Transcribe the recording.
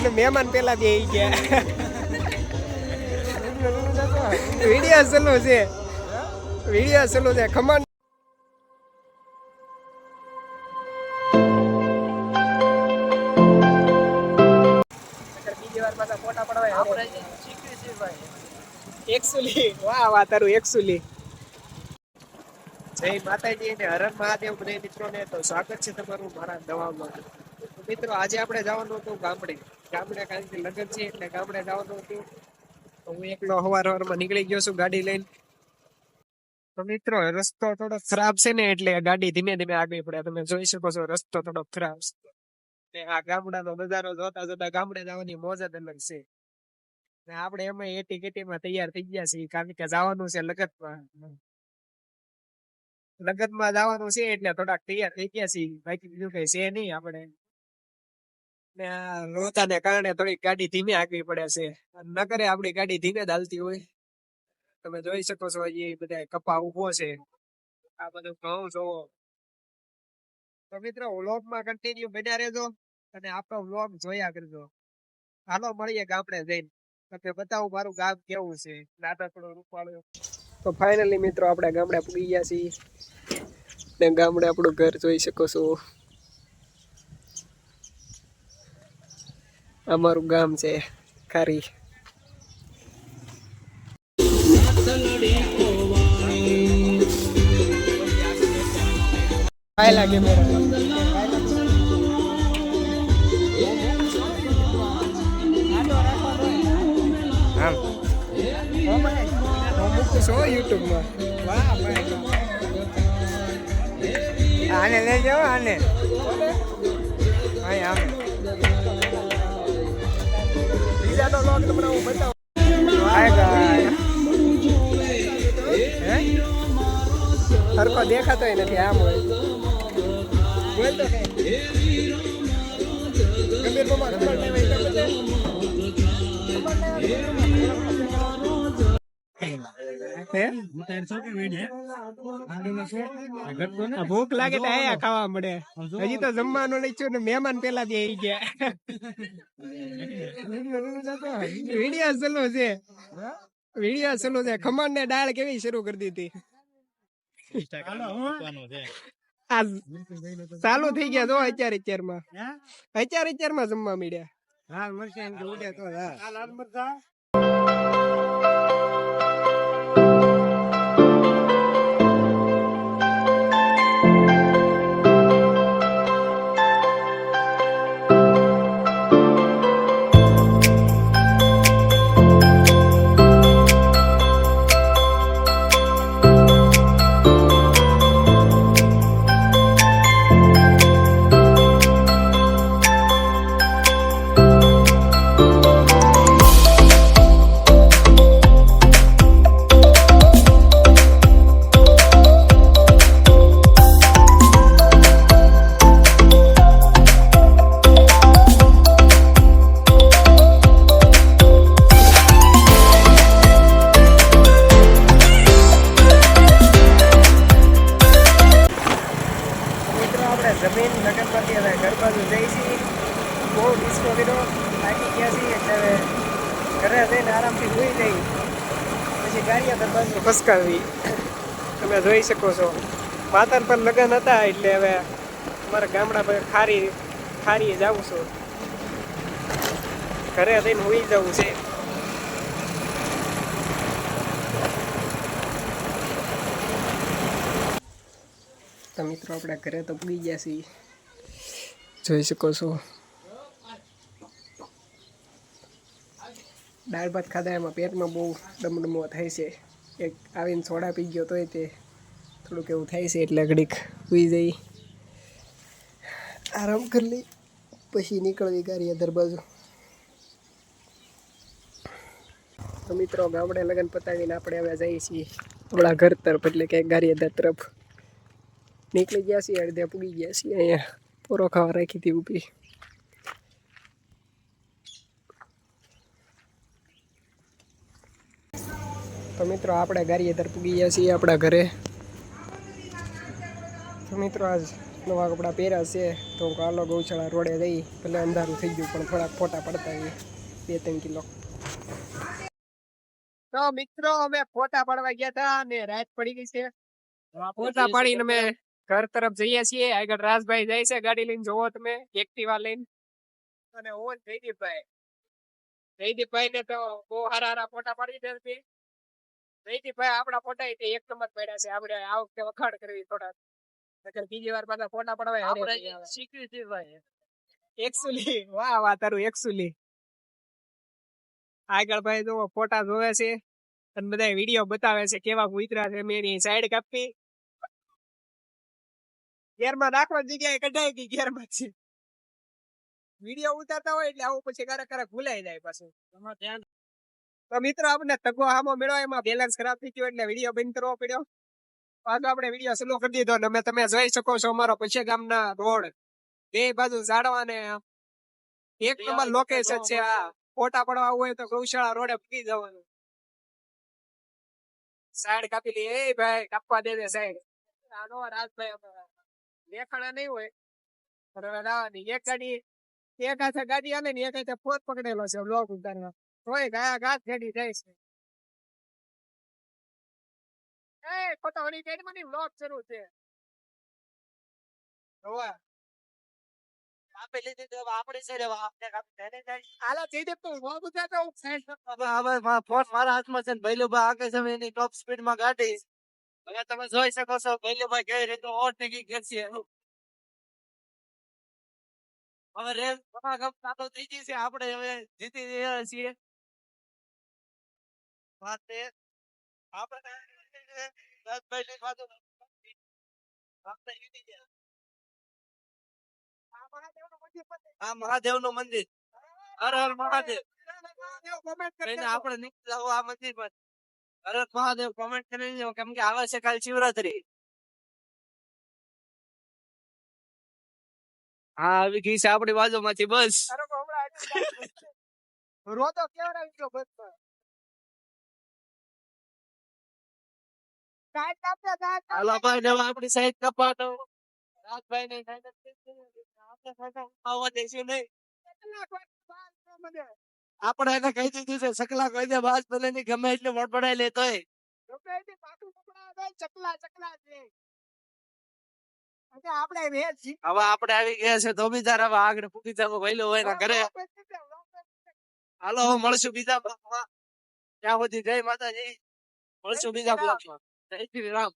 મહેમાન પેલા બે ગયા. વીડિયો સલો છે. વીડિયો સલો છે. ખમણ. વાહ વાહ, તારું એકસુલી જય માતાજી ને હરણ મહાદેવ, બધા મિત્રોને તો સ્વાગત છે તમારું મારા નવામાં તો મિત્રો, આજે આપણે જવાનું હતું ગામડે. ગામડે કારણ કે લગ્ન છે એટલે ગામડે જવાનું હતું. તો હું એકલો હવાર હવારમાં નીકળી ગયો છું ગાડી લઈને. તો મિત્રો, રસ્તો થોડો ખરાબ છે ને એટલે ગાડી ધીમે ધીમે આગળ પડે. તમે જોઈ શકો છો, રસ્તો થોડો ખરાબ છે. ને આ ગામડાનો નજારો જોતા જોતા ગામડે જવાની મોજ જ અલગ છે. ને આપણે એમાં એટી કેટીમાં તૈયાર થઈ ગયા છીએ, કારણ કે જવાનું છે લગતમાં લગતમાં જવાનું છે એટલે થોડાક તૈયાર થઈ ગયા છીએ. બાકી બીજું કઈ છે નહીં આપણે. ને રોતાને કારણે થોડીક ગાડી ધીમે આગવી પડે છે. નકરે આપણી ગાડી ધીમે ચાલતી હોય. તમે જોઈ શકો છો એ બધા કપા ઊભો છે. આ બધું ઘઉં જોવો તો મિત્રો વ્લોગમાં કન્ટિન્યુ બન્યા રહેજો અને આપણો વ્લોગ જોયા કરજો. હાલો, મળીએ ગામડે જઈને. તમને બતાવું મારું ગામ કેવું છે? નાટકડો રૂપાળો. તો ફાઇનલી મિત્રો, આપણે ગામડે પૂગી ગયા છીએ. ને ગામડે આપણું ઘર જોઈ શકો છો. અમારું ગામ છે ખારી કાયલા કેમેરા. આમ. યુટ્યુબમાં. આને લઈ આને આને. અહીં આમ. લોક તમને હું બતાવું સરખો દેખાતોય નથી આમ હોય બોલ તો ગંભીર પપ્પા ભૂખ લાગે તો આયા ખાવા મળે. હજી તો જમવાનું નહીં છું ને મહેમાન પેલા બે આવી ગયા. વીડિયો સલો છે. વીડિયો સલો છે. ખમણ ને દાળ કેવી શરૂ કરી દીધી? ચાલુ થઈ ગયા જો અત્યારે અત્યારમાં. અત્યારે અત્યારમાં જમવા મળ્યા. હા મરચા ઉડે તો મિત્રો અને ઘર બાજુ જઈ છીએ. બહુ ડિસ્કો કર્યો. થાકી ગયા છીએ એટલે ઘરે જઈને આરામથી જોઈ જઈ. પછી ગાડીયા દરબાજુ ફસકાવી. તમે જોઈ શકો છો. માતર પર લગ્ન હતા એટલે હવે અમારા ગામડા પર ખારી, ખારીએ જાઉં છું. ઘરે જઈને હોઈ જવું છે. તો મિત્રો, આપણે ઘરે તો પૂગી ગયા છીએ. જોઈ શકો છો. દાળ ભાત ખાધા એમાં પેટમાં બહુ ડમડમો થાય છે. એક આવીને સોડા પી ગયો તોય તે થોડુંક એવું થાય છે એટલે ઘડીક ઉઈ જઈ. આરામ કરી લઈ, પછી નીકળવી ગાડીએ દરબાજુ તો મિત્રો, ગામડે લગ્ન પતાવીને આપણે હવે જઈએ છીએ આપણા ઘર તરફ એટલે કે ગારિયાદા તરફ. નીકળી ગયા છીએ, અડધે પૂગી ગયા છીએ અહીંયા. પોરો ખાવા રાખી તો મિત્રો, આપણે ગારિયેતર પૂગી ગયા છીએ આપણા ઘરે. તો મિત્રો, આજ નવા કપડાં પહેર્યા છે. તો હું કાલો ગૌશાળા રોડે જઈ ભલે અંધારું થઈ ગયું, પણ થોડાક ફોટા પડતા આવીએ. બે, ત્રણ કિલો. તો મિત્રો, અમે ફોટા પાડવા ગયા હતા અને રાત પડી ગઈ છે. ફોટા પાડીને અમે ઘર તરફ જઈએ છીએ આગળ રાજભાઈ જાય છે ગાડી લઈને જોવો તમે એક્ટિવા લઈને. અને હું જયદીપભાઈ. જયદીપભાઈ ને તો બહુ હારા હારા ફોટા પાડી દે જયદીપભાઈ આપણા ફોટા એક નંબર પડ્યા છે. આપણે આ વખતે વખાણ કરવી થોડા નકર બીજી વાર પાછા ફોટા પડવા આપણે છે ભાઈ. એકસુલી વાહ વાહ તારું એકસુલી આગળ ભાઈ જો ફોટા જોવે છે. અને બધા વીડિયો બતાવે છે કેવા કુતરા છે મેં સાઈડ કાપી. ગેરમાં નાખવાની જગ્યાએ કઢાઈ ગઈ ગેરમાં છે વીડિયો ઉતારતા હોય એટલે આવું પછી ક્યારેક ક્યારેક ભૂલાઈ જાય પાછું. ધ્યાન તો મિત્રો આપણે તગો હામો મેળવો એમાં બેલેન્સ ખરાબ થઈ ગયો એટલે વીડિયો બંધ કરવો પડ્યો. પાછો આપણે વીડિયો સ્લો કરી દીધો અને અમે તમે જોઈ શકો છો અમારો પછી ગામના રોડ. બે બાજુ ઝાડવા ને એક નંબર લોકેશન છે આ. ફોટા પડવા હોય તો ગૌશાળા રોડે ફૂકી જવાનું. સાઈડ કાપી લી. એ ભાઈ કાપવા દે દે સાઈડ. આનો રાજભાઈ અમારા. લેખાણા નહીં હોય. એક ગાડી એક હાથે ગાડી આલે ને એક હાથે ફોન પકડેલો છે બ્લોક ઉતારવા તોય ગયા ગાત ગાડી જાય છે. એ કોટવાડી ગેટમાં બ્લોક શરૂ છે. જોવા. આપે લીધી તો હવે આપણી side હવે આપણે જાય. આલા જઈ દે તો હું ફોન મારા હાથમાં છે ને ભૈલુભાઈ આગળ છે એની ટોપ સ્પીડમાં ગાડી. હવે તમે જોઈ શકો છો ભૈલુભાઈ કઈ રીતે ઓવરટેકિંગ કરશે. હવે રેલ ઘમાઘમ ચાલુ થઈ ગઈ છે આપણે હવે જીતી રહ્યા છીએ એ આપણે દસભાઈની બાજુ આપણે જીતી આ મહાદેવનું મંદિર હર હર મહાદેવ આપણે નીકળી જાવ આ મંદિર પર હર મહાદેવ કોમેન્ટ કરી દેજો કેમ કે આવે છે કાલ શિવરાત્રી. હા આવી ગઈ છે આપણી બાજુમાંથી બસ. રોતો કેવડાવી ગયો બસ. હાલો ભાઈ આપણી સાઈડ કપાટો રાજભાઈ ને સાથે આવવા દેશું નહીં. આપણે એને કહી દીધું છે સકલા કહી દે બાસ ભલે ની ગમે એટલે વડબડાઈ લેતોય ગમે તે પાટું પકડાવે ચકલા ચકલા છે. હવે આપણે આવી ગયા છે તો બીજા હવે આગળ જવું વહેલું હોય ને ઘરે. હાલો હવે મળશું બીજા બ્લોકમાં ત્યાં સુધી જય માતાજી. મળશું બીજા બ્લોકમાં જય શ્રી રામ.